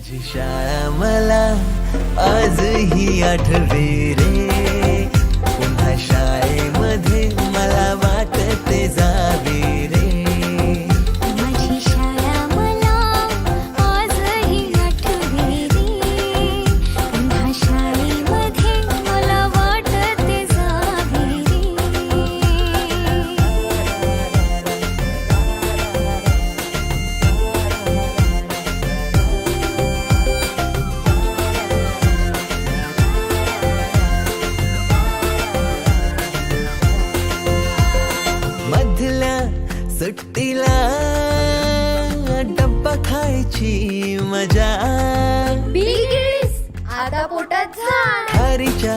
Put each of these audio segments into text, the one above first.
माझी शाळा मला आजही आठवे रे. सुट्टीला डब्बा खायची मजा. आता पोटात झाड. खारीच्या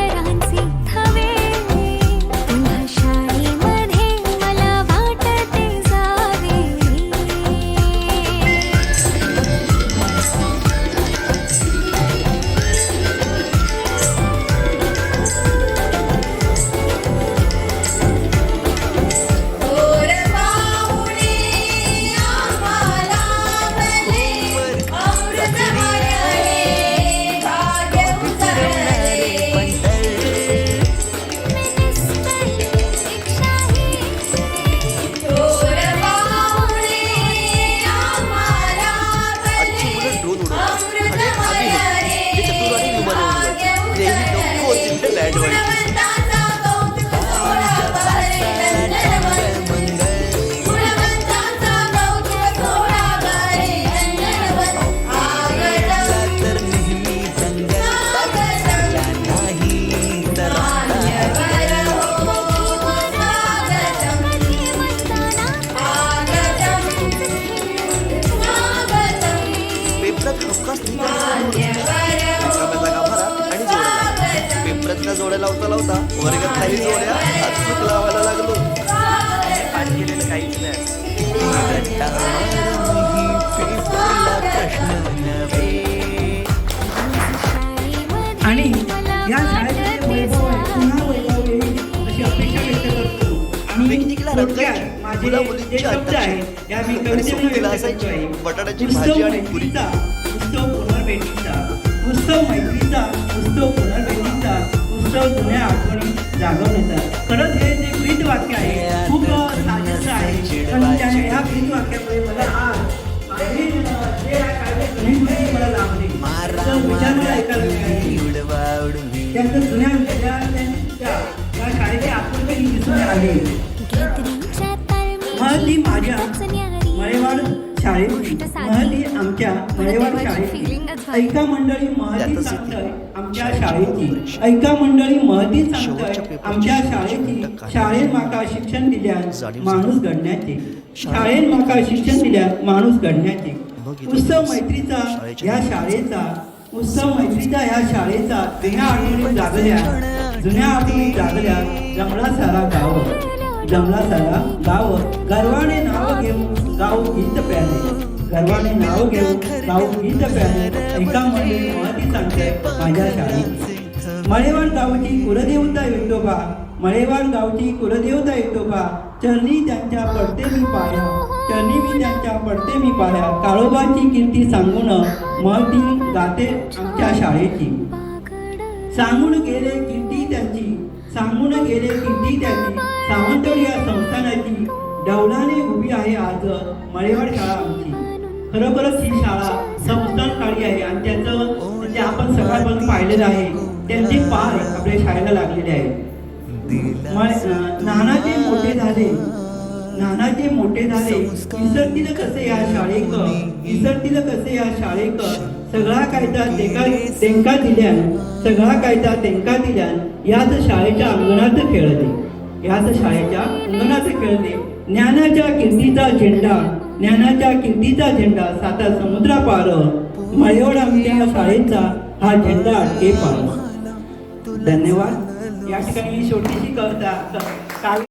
लावता लावता वर्गात काही जोड्या हात चूक लावायला लागलो. आणि या आहे पुन्हा अशी अपेक्षा व्यक्त करतो. थोडक्यात असायची. बटाट्याची भाजी आणि उत्सव पुनर्भेटीचा उत्सव मैत्रीचा उत्सव पुनर्भेटीचा. उत्सव जुन्या आठवणी जागवण्याचा खरंच हे जे ब्रीद वाक्य आहे खूप साजेचं आहे. पण त्या ह्या ब्रीद वाक्यामुळे मला आज मला लाभली मारा तर विचार मला मारा ऐकायला मिळाले. उडवा उडवी. त्यांचं जुन्या विद्यार्थ्यांच्या या शाळेची आपुलकी दिसून आली. शाळेची महती आमच्या मळेवाड शाळेची ऐका मंडळी महती सांगतय. आमच्या शाळेची ऐका मंडळी महती सांगतय. आमच्या शाळेची शाळेत माका शिक्षण दिल्यास माणूस घडण्याचे शाळेत माका शिक्षण दिल्यास माणूस घडण्याचे उत्सव मैत्रीचा या शाळेचा उत्सव मैत्रीचा ह्या शाळेचा जुन्या आठवणी जागल्या. जुन्या आठवणी जागल्या. जमला सारा गाव. जमला सारा गाव गर्वाने नाव घेऊन गाव गीत प्याले. गर्वाने नाव घेऊन गाव गीत प्याले. एका मंडळी महती सांगते माझ्या शाळेत. मळेवाड गावची कुलदेवता विठोबा मळेवाड गावची कुलदेवता विठोबा चरणी त्यांच्या पडते मी पाया. चरणी मी त्यांच्या पडते मी पाया. काळोबाची कीर्ती सांगून महती गाते आमच्या शाळेची. सांगून गेले कीर्ती त्यांची. सांगून गेले किती त्याची सावंतवाड या संस्थानाची डौलाने उभी आहे आज मळेवाड शाळा आमची. खरोखरच ही शाळा संस्थान काळी आहे आणि त्याचं ते आपण सकाळपासून पाहिलेलं आहे. त्यांचे पार आपल्या शाळेला लागलेले आहे. नानाचे मोठे झाले. नानाचे मोठे झाले. विसरतील कसे या शाळेक विसरतील कसे या शाळेक सगळा कायदा तेका तेंका दिल्यान सगळा कायदा तेंका दिल्यान याच शाळेच्या अंगणात खेळले. याच शाळेच्या अंगणात खेळले. ज्ञानाच्या कीर्तीचा झेंडा ज्ञानाच्या कीर्तीचा झेंडा साता समुद्रापार मळेवड आमच्या शाळेचा हा झेंडा अटके पार. धन्यवाद. या ठिकाणी मी छोटीशी कविता